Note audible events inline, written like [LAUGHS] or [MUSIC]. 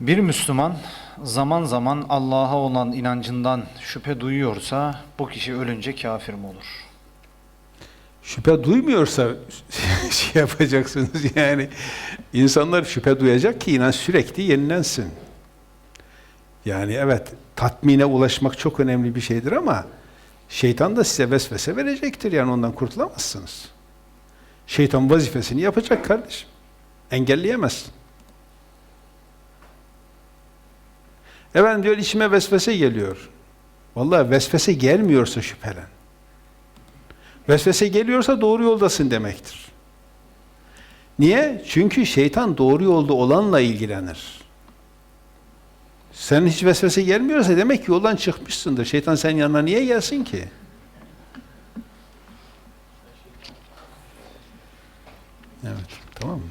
Bir Müslüman zaman zaman Allah'a olan inancından şüphe duyuyorsa bu kişi ölünce kafir mi olur? Şüphe duymuyorsa [LAUGHS] şey yapacaksınız yani. insanlar şüphe duyacak ki inanç sürekli yenilensin. Yani evet tatmine ulaşmak çok önemli bir şeydir ama şeytan da size vesvese verecektir yani ondan kurtulamazsınız. Şeytan vazifesini yapacak kardeşim. Engelleyemezsin. Efendim diyor içime vesvese geliyor. Vallahi vesvese gelmiyorsa şüphelen. Vesvese geliyorsa doğru yoldasın demektir. Niye? Çünkü şeytan doğru yolda olanla ilgilenir. Sen hiç vesvese gelmiyorsa demek ki yoldan çıkmışsındır. Şeytan senin yanına niye gelsin ki? Evet, tamam mı?